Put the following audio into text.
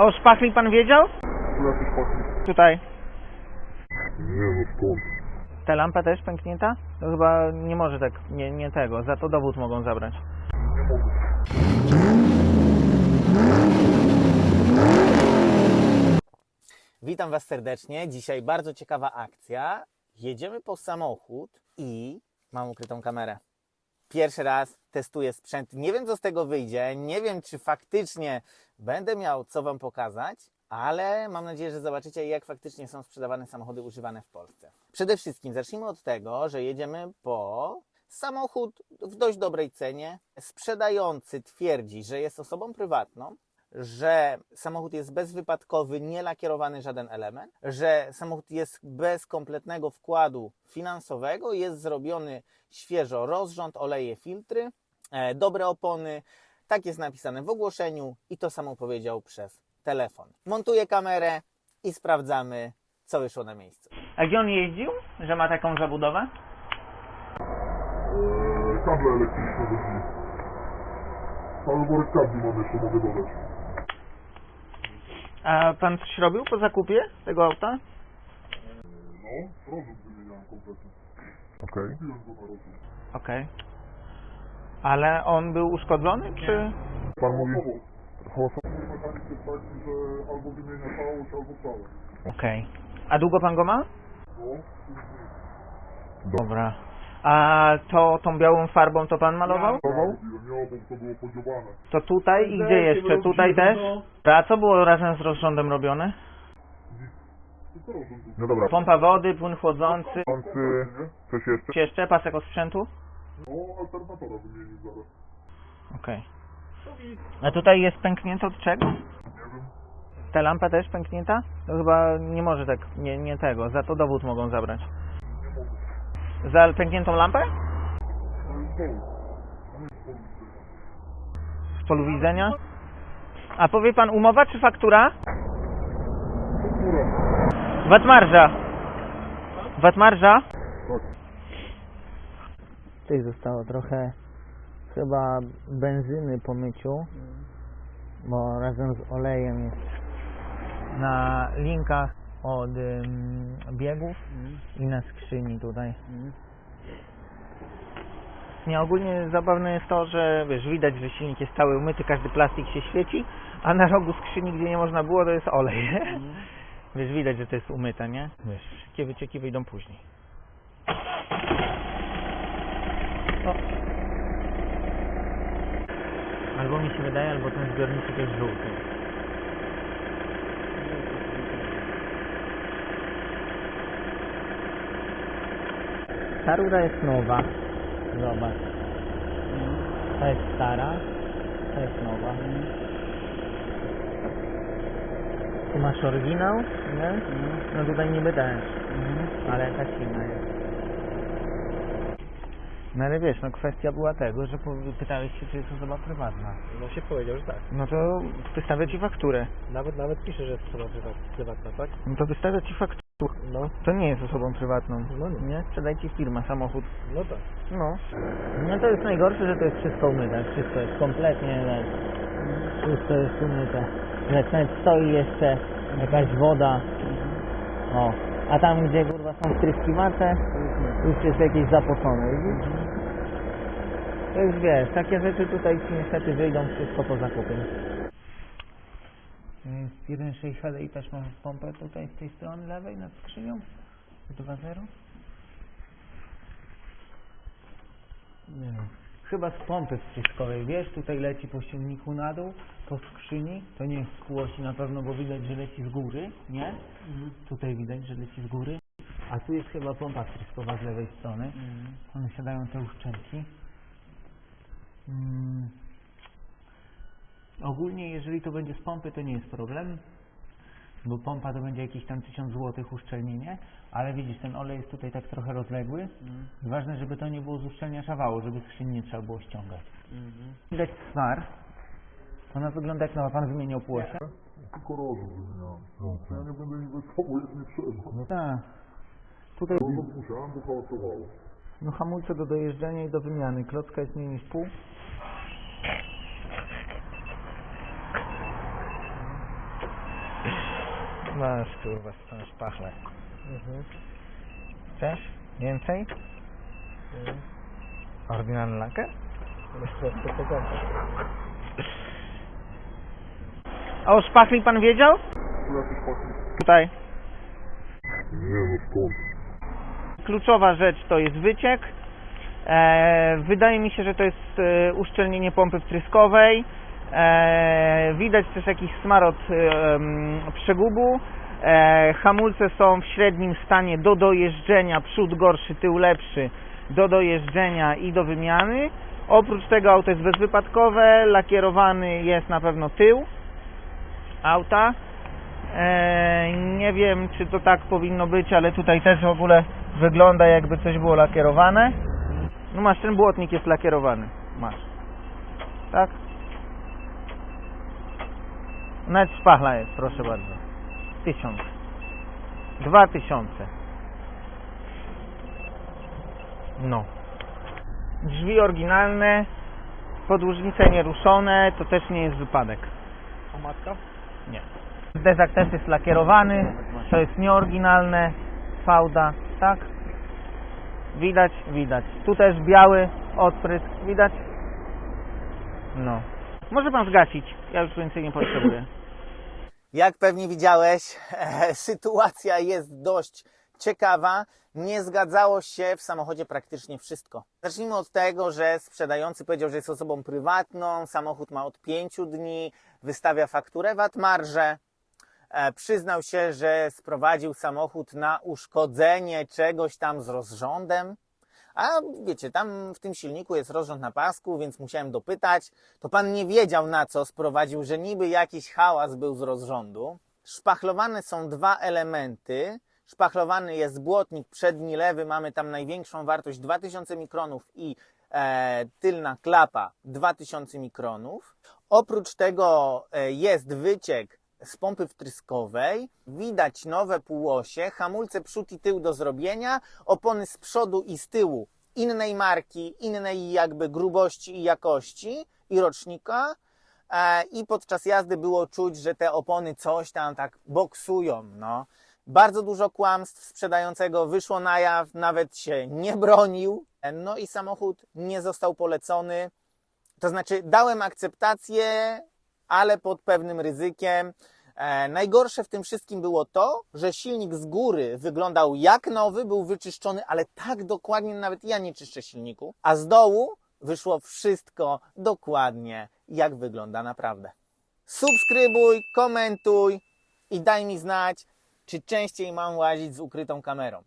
A o szpachli pan wiedział? Jakieś paki? Tutaj. Nie no skąd? Ta lampa też pęknięta? To chyba nie może tak, nie, nie tego. Za to dowód mogą zabrać. Nie mogę. Witam Was serdecznie. Dzisiaj bardzo ciekawa akcja. Jedziemy po samochód i mam ukrytą kamerę. Pierwszy raz testuję sprzęt. Nie wiem, co z tego wyjdzie. Nie wiem, czy faktycznie będę miał co Wam pokazać, ale mam nadzieję, że zobaczycie, jak faktycznie są sprzedawane samochody używane w Polsce. Przede wszystkim zacznijmy od tego, że jedziemy po samochód w dość dobrej cenie. Sprzedający twierdzi, że jest osobą prywatną, że samochód jest bezwypadkowy, nie lakierowany żaden element, że samochód jest bez kompletnego wkładu finansowego, jest zrobiony świeżo rozrząd, oleje, filtry, e, dobre opony. Tak jest napisane w ogłoszeniu i to samo powiedział przez telefon. Montuję kamerę i sprawdzamy, co wyszło na miejscu. A gdzie on jeździł, że ma taką zabudowę? Eee, kable elektryczne worek kabli mam jeszcze, mogę dodać. A pan coś robił po zakupie tego auta? No, rozum wymieniałem kompletnie. Okej. Rozum. Okej. Ale on był uszkodzony, czy... Pan mówi... Hałasowy mechanik jest taki, że albo wymienia całość, albo całe. Okej. A długo pan go ma? No, Dobra. A to tą białą farbą to pan malował? Malował? Nie, bo to było podziobane. To tutaj i gdzie jeszcze? Tutaj też? A co było razem z rozrządem robione? No dobra. Pompa wody, płyn chłodzący, Pący, coś jeszcze? coś jeszcze, pasek od sprzętu? No, alternatora wymienił zaraz. Okej. A tutaj jest pęknięte od czego? Nie wiem. Ta lampa też pęknięta? To chyba nie może tak, nie, nie tego. Za to dowód mogą zabrać. Za pękniętą lampę? Z polu widzenia? A powie pan umowa czy faktura? Watmarża. Watmarża? Tutaj zostało trochę chyba benzyny po myciu, bo razem z olejem jest na linkach od ym, biegów i na skrzyni tutaj. Nie, ogólnie zabawne jest to, że wiesz, widać, że silnik jest cały umyty, każdy plastik się świeci, a na rogu skrzyni, gdzie nie można było, to jest olej. Wiesz, widać, że to jest umyte, nie? Wiesz, wszystkie wycieki wyjdą później. O. Albo mi się wydaje, albo ten zbiorniczek jest żółty. Ta rura jest nowa. Zobacz. Ta jest stara. Ta jest nowa. Tu masz oryginał, nie? No tutaj niby też. Ale ta inna jest. No ale wiesz, no kwestia była tego, że pytałeś się, czy jest osoba prywatna. No się powiedział, że tak. No to wystawię ci fakturę. Nawet nawet pisze, że jest osoba prywat- prywatna, tak? No to wystawię ci fakturę. No, To nie jest osobą prywatną. No nie. Nie? Sprzedaj ci firma, samochód. no tak. No. No to jest najgorsze, że to jest wszystko umyte. Wszystko jest kompletnie, lecz. Wszystko jest umyte. Lecz nawet stoi jeszcze jakaś woda. O. A tam, gdzie kurwa są wtryskiwacze, już jest jakieś zapocone, widzisz? To już wiesz, takie rzeczy tutaj ci niestety wyjdą wszystko po zakupie. Jest 1.6 HDI też mam pompę tutaj z tej strony lewej nad skrzynią. 2.0. Nie wiem. Chyba z pompy wtryskowej, wiesz, tutaj leci po silniku na dół, po skrzyni, to nie jest z na pewno, bo widać, że leci z góry, nie? Tutaj widać, że leci z góry. A tu jest chyba pompa wtryskowa z lewej strony. One siadają te uszczelki. Mm. Ogólnie, jeżeli to będzie z pompy, to nie jest problem, bo pompa to będzie jakieś tam 1000 zł uszczelnienie, ale widzisz, ten olej jest tutaj tak trochę rozległy. Ważne, żeby to nie było z uszczelnia szawało, żeby skrzyni nie trzeba było ściągać. Widać swar. Ona wygląda jak nowa. Pan wymieniał półosie? Tylko rozum wymieniałem. Ja nie będę inwestował, jak nie trzeba. No tak. Tutaj musiałem, bo hałasowało. no hamulce do dojeżdżania i do wymiany. Klocka jest mniej niż pół. Masz kurwa, tą szpachlę. Mhm. Chcesz? Więcej? Mhm. Oryginalny lakier? Tak. A o szpachli pan wiedział? Tutaj. Nie no skąd? Kluczowa rzecz to jest wyciek. E, wydaje mi się, że to jest e, uszczelnienie pompy wtryskowej. E, widać też jakiś smarot e, przegubu. E, hamulce są w średnim stanie do dojeżdżenia, przód gorszy, tył lepszy, do dojeżdżenia i do wymiany. Oprócz tego auto jest bezwypadkowe, lakierowany jest na pewno tył auta. Nie wiem, czy to tak powinno być, ale tutaj też w ogóle wygląda jakby coś było lakierowane. No masz, ten błotnik jest lakierowany. Masz. Tak? Nawet szpachla jest, proszę bardzo. Tysiąc. Dwa tysiące. No. Drzwi oryginalne, podłużnice nieruszone, to też nie jest wypadek. A matka? Nie. Dezak też jest lakierowany, to jest nieoryginalne, fałda, tak? Widać? Widać. Tu też biały odprysk, widać? No. Może pan zgasić, ja już więcej nie potrzebuję. Jak pewnie widziałeś, sytuacja jest dość ciekawa. Nie zgadzało się w samochodzie praktycznie wszystko. Zacznijmy od tego, że sprzedający powiedział, że jest osobą prywatną, samochód ma od pięciu dni, wystawia fakturę VAT marże. E, przyznał się, że sprowadził samochód na uszkodzenie czegoś tam z rozrządem. A wiecie, tam w tym silniku jest rozrząd na pasku, więc musiałem dopytać. To pan nie wiedział na co sprowadził, że niby jakiś hałas był z rozrządu. Szpachlowane są dwa elementy. Szpachlowany jest błotnik przedni lewy, mamy tam największą wartość 2000 mikronów i e, tylna klapa 2000 mikronów. Oprócz tego e, jest wyciek z pompy wtryskowej, widać nowe półosie, hamulce przód i tył do zrobienia, opony z przodu i z tyłu innej marki, innej jakby grubości i jakości i rocznika. E, I podczas jazdy było czuć, że te opony coś tam tak boksują. No. Bardzo dużo kłamstw sprzedającego wyszło na jaw, nawet się nie bronił. No i samochód nie został polecony. To znaczy, dałem akceptację, ale pod pewnym ryzykiem. E, najgorsze w tym wszystkim było to, że silnik z góry wyglądał jak nowy, był wyczyszczony, ale tak dokładnie nawet ja nie czyszczę silniku, a z dołu wyszło wszystko dokładnie jak wygląda naprawdę. Subskrybuj, komentuj i daj mi znać, czy częściej mam łazić z ukrytą kamerą.